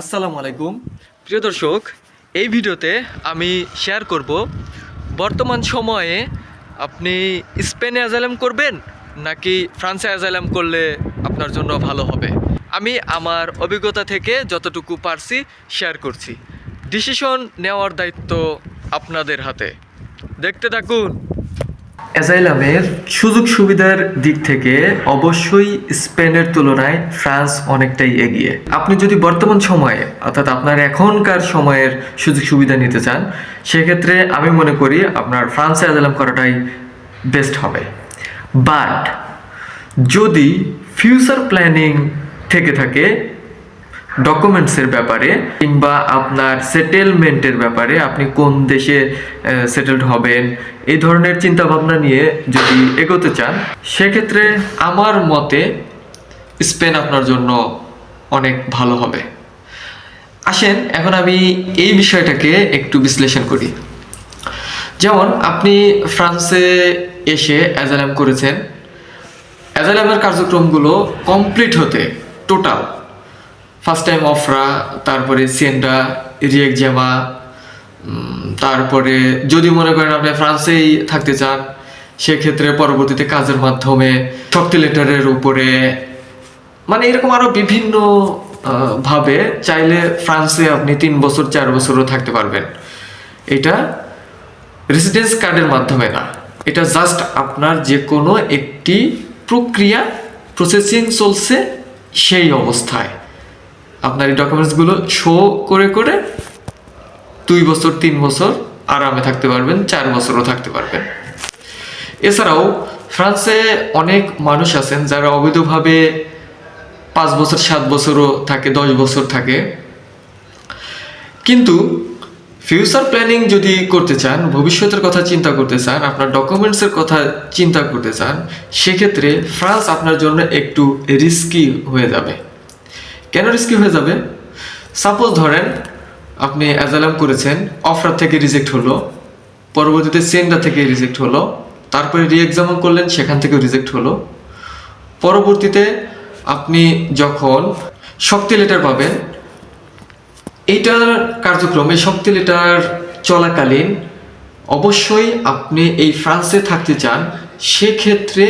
আসসালামু আলাইকুম। প্রিয় দর্শক, এই ভিডিওতে আমি শেয়ার করব, বর্তমান সময়ে আপনি স্পেনে অ্যাজাইলাম করবেন নাকি ফ্রান্সে অ্যাজাইলাম করলে আপনার জন্য ভালো হবে? আমি আমার অভিজ্ঞতা থেকে যতটুকু পারছি শেয়ার করছি। ডিসিশন নেওয়ার দায়িত্ব আপনাদের হাতে। দেখতে থাকুন। অ্যাজাইলামের সুযোগ সুবিধার দিক থেকে অবশ্যই স্পেনের তুলনায় ফ্রান্স অনেকটাই এগিয়ে। আপনি যদি বর্তমান সময়ে, অর্থাৎ আপনার এখনকার সময়ের সুযোগ সুবিধা নিতে চান, সেক্ষেত্রে আমি মনে করি আপনার ফ্রান্সে অ্যাজাইলাম করাটাই বেস্ট হবে। বাট যদি ফিউচার প্ল্যানিং থেকে থাকে ডকুমেন্টসের ব্যাপারে কিংবা আপনার সেটেলমেন্টের ব্যাপারে আপনি কোন দেশে সেটেলড হবেন, এই ধরনের চিন্তা ভাবনা নিয়ে যদি এগোতে চান, সেক্ষেত্রে আমার মতে স্পেন আপনার জন্য অনেক ভালো হবে। আসেন, এখন আমি এই বিষয়টাকে একটু বিশ্লেষণ করি। যেমন, আপনি ফ্রান্সে এসে অ্যাজালাম করেছেন। অ্যাজালামের কার্যক্রমগুলো কমপ্লিট হতে টোটাল ফার্স্ট টাইম অফরা তারপরে সেন্ডা রিয়েকজামা তারপরে যদি মনে করেন আপনি ফ্রান্সেই থাকতে চান, সেক্ষেত্রে পরবর্তীতে কাজের মাধ্যমে শক্তি লেটারের উপরে মানে এরকম আরও বিভিন্ন ভাবে চাইলে ফ্রান্সে আপনি তিন বছর, চার বছরও থাকতে পারবেন। এটা রেসিডেন্স কার্ডের মাধ্যমে না। এটা জাস্ট আপনার যে কোনো একটি প্রক্রিয়া প্রসেসিং চলছে সেই অবস্থায়। আপনার এই ডকুমেন্টসগুলো শো করে করে দুই বছর, তিন বছর আরামে থাকতে পারবেন, চার বছরও থাকতে পারবেন। এছাড়াও ফ্রান্সে অনেক মানুষ আছেন যারা অবৈধভাবে পাঁচ বছর, সাত বছরও থাকে, দশ বছর থাকে। কিন্তু ফিউচার প্ল্যানিং যদি করতে চান, ভবিষ্যতের কথা চিন্তা করতে চান, আপনার ডকুমেন্টসের কথা চিন্তা করতে চান, সেক্ষেত্রে ফ্রান্স আপনার জন্য একটু রিস্কি হয়ে যাবে। কেন রিস্কি হয়ে যাবে? সাপোজ ধরেন, আপনি অ্যাজালাম করেছেন অফার থেকে রিজেক্ট হলো, পরবর্তীতে সেন্ডা থেকে রিজেক্ট হলো, তারপরে রি এক্সামও করলেন, সেখান থেকে রিজেক্ট হলো। পরবর্তীতে আপনি যখন শক্তি লেটার পাবেন, এইটার কার্যক্রমে শক্তি লেটার চলাকালীন অবশ্যই আপনি এই ফ্রান্সে থাকতে চান, সেক্ষেত্রে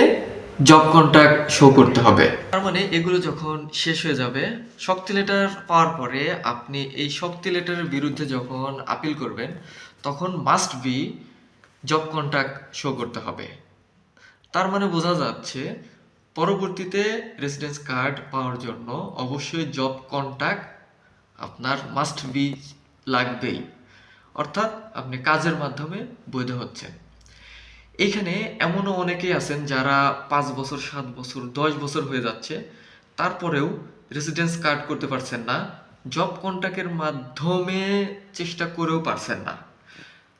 জব কন্ট্রাক্ট শো করতে হবে। তার মানে এগুলো যখন শেষ হয়ে যাবে, শক্তি লেটার পাওয়ার পরে আপনি এই শক্তি লেটারের বিরুদ্ধে যখন আপিল করবেন, তখন must be job contract show করতে হবে। তার মানে বোঝা যাচ্ছে পরবর্তীতে রেসিডেন্স কার্ড পাওয়ার জন্য অবশ্যই জব কন্ট্যাক্ট আপনার মাস্ট বি লাগবেই। অর্থাৎ আপনি কাজের মাধ্যমে বৈধ হচ্ছেন। এইখানে এমনও অনেকেই আছেন যারা পাঁচ বছর, সাত বছর, দশ বছর হয়ে যাচ্ছে। তারপরেও রেসিডেন্স কার্ড করতে পারছেন না জব কন্ট্যাক্টের মাধ্যমে চেষ্টা করেও পারছেন না।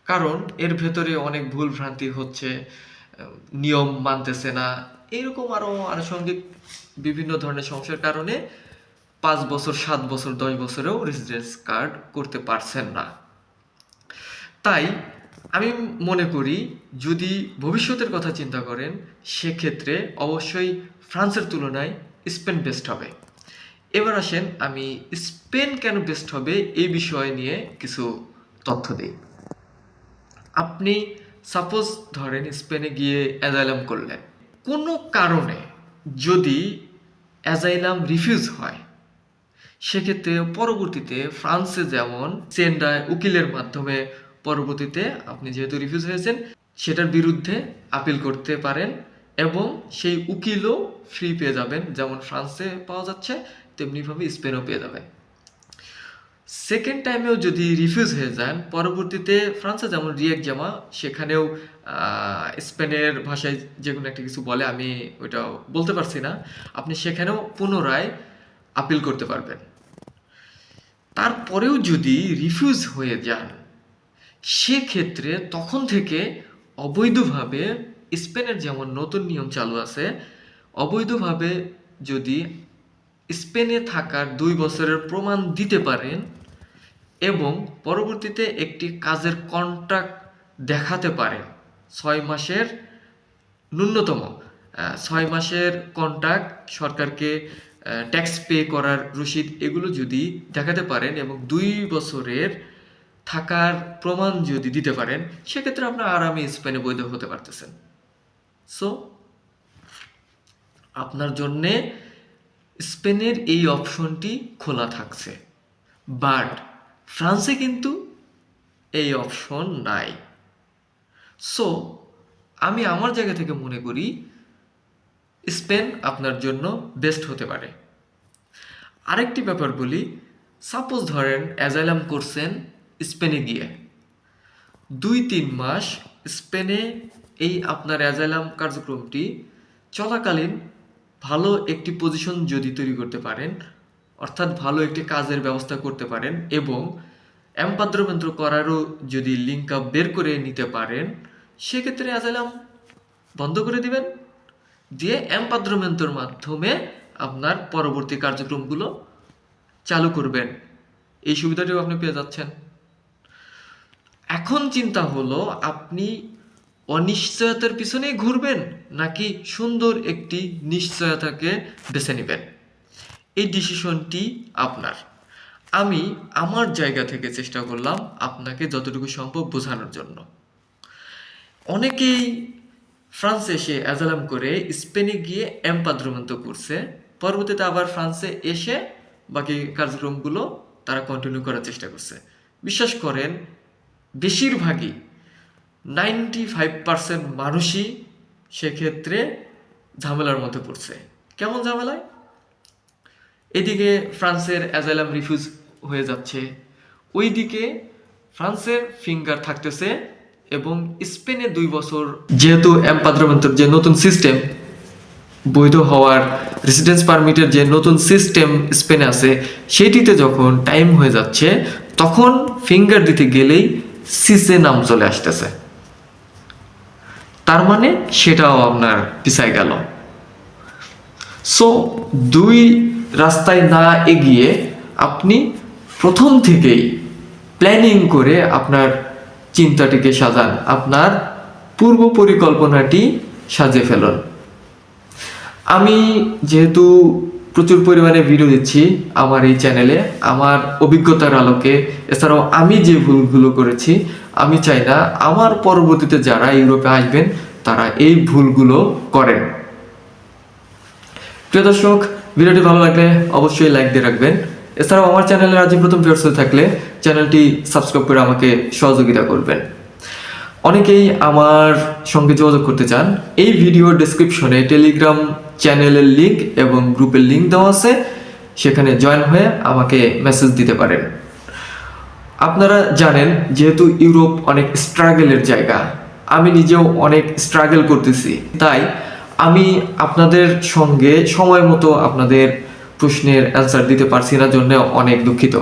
কারণ এর ভেতরে অনেক ভুল ভ্রান্তি হচ্ছে নিয়ম মানতেছে না। এরকম আরও আনুষঙ্গিক বিভিন্ন ধরনের সমস্যার কারণে পাঁচ বছর, সাত বছর, দশ বছরেও রেসিডেন্স কার্ড করতে পারছেন না। তাই আমি মনে করি যদি ভবিষ্যতের কথা চিন্তা করেন, সেক্ষেত্রে অবশ্যই ফ্রান্সের তুলনায় স্পেন বেস্ট হবে। এবার আসেন আমি স্পেন কেন বেস্ট হবে এই বিষয় নিয়ে কিছু তথ্য দিই। আপনি সাপোজ ধরেন স্পেনে গিয়ে অ্যাজাইলাম করলেন। কোনো কারণে যদি অ্যাজাইলাম রিফিউজ হয়, সেক্ষেত্রে পরবর্তীতে ফ্রান্সে যেমন সেন্ডায় উকিলের মাধ্যমে পরবর্তীতে আপনি যেহেতু রিফিউজ হয়েছেন, সেটার বিরুদ্ধে আপিল করতে পারেন এবং সেই উকিলও ফ্রি পেয়ে যাবেন। যেমন ফ্রান্সে পাওয়া যাচ্ছে তেমনিভাবে স্পেনও পেয়ে যাবেন। সেকেন্ড টাইমেও যদি রিফিউজ হয়ে যান, পরবর্তীতে ফ্রান্সে যেমন রিয়েক জামা সেখানেও স্পেনের ভাষায় যে কোনো একটা কিছু বলে, আমি ওইটা বলতে পারছি না। আপনি সেখানেও পুনরায় আপিল করতে পারবেন। তারপরেও যদি রিফিউজ হয়ে যান সেক্ষেত্রে তখন থেকে অবৈধভাবে স্পেনের যেমন নতুন নিয়ম চালু আছে, অবৈধভাবে যদি স্পেনে থাকার দুই বছরের প্রমাণ দিতে পারেন এবং পরবর্তীতে একটি কাজের কন্ট্রাক্ট দেখাতে পারেন, ছয় মাসের ন্যূনতম ছয় মাসের কন্ট্রাক্ট সরকারকে ট্যাক্স পে করার রসিদ এগুলো যদি দেখাতে পারেন এবং দুই বছরের থাকার প্রমাণ যদি দিতে পারেন, সেক্ষেত্রে আপনার আরামে স্পেনে বৈধ হতে পারতেছেন। সো আপনার জন্যে স্পেনের এই অপশনটি খোলা থাকছে। বাট ফ্রান্সে কিন্তু এই অপশন নাই। সো আমি আমার জায়গা থেকে মনে করি, স্পেন আপনার জন্য বেস্ট হতে পারে। আরেকটি ব্যাপার বলি, সাপোজ ধরেন, অ্যাজাইলাম করছেন স্পেনে গিয়ে। দুই তিন মাস স্পেনে এই আপনার অ্যাজাইলাম কার্যক্রমটি চলাকালীন ভালো একটি পজিশন যদি তৈরি করতে পারেন, অর্থাৎ ভালো একটি কাজের ব্যবস্থা করতে পারেন এবং এম্পাদ্রমন্ত্র করারও যদি লিঙ্ক আপ বের করে নিতে পারেন, সেক্ষেত্রে অ্যাজাইলাম বন্ধ করে দিবেন। দিয়ে এম্পাদ্রমেন্টর মাধ্যমে আপনার পরবর্তী কার্যক্রমগুলো চালু করবেন। এই সুবিধাটিও আপনি পেয়ে যাচ্ছেন। এখন চিন্তা হলো আপনি অনিশ্চয়তার পিছনেই ঘুরবেন নাকি সুন্দর একটি নিশ্চয়তাকে বেছে নেবেন? এই ডিসিশনটি আপনার। আমি আমার জায়গা থেকে চেষ্টা করলাম আপনাকে যতটুকু সম্ভব বোঝানোর জন্য। অনেকেই ফ্রান্সে এসে অ্যাজালাম করে স্পেনে গিয়ে এম্পাদ্রমন্ত করছে, পরবর্তীতে আবার ফ্রান্সে এসে বাকি কার্যক্রমগুলো তারা কন্টিনিউ করার চেষ্টা করছে। বিশ্বাস করেন বেশিরভাগই নাইনটি ফাইভ পার্সেন্ট মানুষই সেক্ষেত্রে ঝামেলার মধ্যে পড়ছে। কেমন ঝামেলায়? এদিকে ফ্রান্সের অ্যাজাইলাম রিফিউজ হয়ে যাচ্ছে। ওইদিকে ফ্রান্সের ফিঙ্গার থাকতেছে এবং স্পেনে দুই বছর যেহেতু এম্পাদ্রমেন্টর যে নতুন সিস্টেম, বৈধ হওয়ার রেসিডেন্স পারমিটের যে নতুন সিস্টেম স্পেনে আছে, সেটিতে যখন টাইম হয়ে যাচ্ছে, তখন ফিঙ্গার দিতে গেলেই সিসে নাম চলে আসতেছে। তার মানে সেটাও আপনার পিছায় গেল। সো দুই রাস্তায় না এগিয়ে আপনি প্রথম থেকেই প্ল্যানিং করে আপনার চিন্তাটিকে সাজান। আপনার পূর্ব পরিকল্পনাটি সাজে ফেলুন। আমি যেহেতু প্রচুর পরিমাণে ভিডিও দিচ্ছি আমার এই চ্যানেলে আমার অভিজ্ঞতার আলোকে। এছাড়াও আমি যে ভুলগুলো করেছি, আমি চাই না আমার পরবর্তীতে যারা ইউরোপে আসবেন, তারা এই ভুলগুলো করেন। প্রিয় দর্শক, ভিডিওটি ভালো লাগলে অবশ্যই লাইক দিয়ে রাখবেন। এছাড়াও আমার চ্যানেলে আজই প্রথম ভিউয়ার্স হয়ে থাকলে চ্যানেলটি সাবস্ক্রাইব করে আমাকে সহযোগিতা করবেন। অনেকেই আমার সঙ্গে যোগাযোগ করতে চান। এই ভিডিওর ডেসক্রিপশনে টেলিগ্রাম চ্যানেলের লিংক এবং গ্রুপের লিংক দেওয়া আছে, সেখানে জয়েন হয়ে আমাকে মেসেজ দিতে পারেন। আপনারা জানেন, যেহেতু ইউরোপ অনেক স্ট্রাগলের জায়গা, আমি নিজেও অনেক স্ট্রাগল করতেছি। তাই আমি আপনাদের সঙ্গে সময় মতো আপনাদের প্রশ্নের অ্যান্সার দিতে পারছি না, জন্য অনেক দুঃখিত।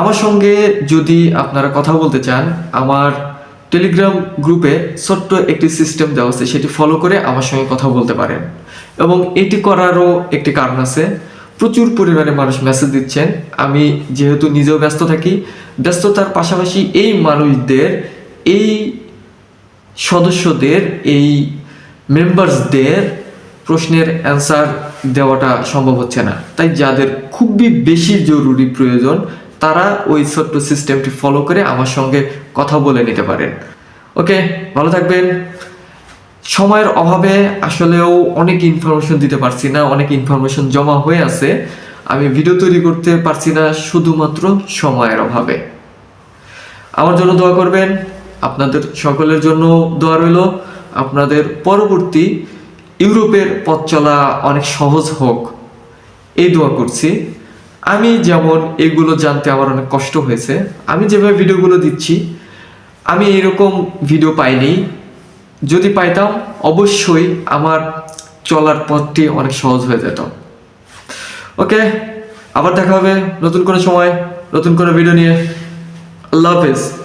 আমার সঙ্গে যদি আপনারা কথা বলতে চান, আমার টেলিগ্রাম গ্রুপে ছোট্ট একটি সিস্টেম দেওয়া আছে, সেটি ফলো করে আমার সঙ্গে কথা বলতে পারেন। এবং এটি করারও একটি কারণ আছে। প্রচুর পরিমাণে মানুষ মেসেজ দিচ্ছেন। আমি যেহেতু নিজেও ব্যস্ত থাকি, ব্যস্ততার পাশাপাশি এই মানুষদের, এই সদস্যদের, এই মেম্বার্সদের প্রশ্নের অ্যান্সার দেওয়াটা সম্ভব হচ্ছে না। তাই যাদের খুবই বেশি জরুরি প্রয়োজন, তারা ওই ছোট্ট সিস্টেমটি ফলো করে আমার সঙ্গে কথা বলে নিতে পারেন। ওকে, ভালো থাকবেন। সময়ের অভাবে আসলেও অনেক ইনফরমেশন দিতে পারছি না, অনেক ইনফরমেশন জমা হয়ে আছে। আমি ভিডিও তৈরি করতে পারছি না, শুধুমাত্র সময়ের অভাবে। আমার জন্য দোয়া করবেন। আপনাদের সকলের জন্য দোয়া রইল। আপনাদের পরবর্তী ইউরোপের পথ চলা অনেক সহজ হোক। এই দোয়া করছি। আমি যেমন এগুলো জানতে আমার অনেক কষ্ট হয়েছে, আমি যেভাবে ভিডিওগুলো দিচ্ছি আমি এরকম ভিডিও পাইনি। যদি পাইতাম, অবশ্যই আমার চলার পথটি অনেক সহজ হয়ে যেত। ওকে, আবার দেখা হবে নতুন কোনো সময়, নতুন কোনো ভিডিও নিয়ে। আল্লাহ হাফেজ।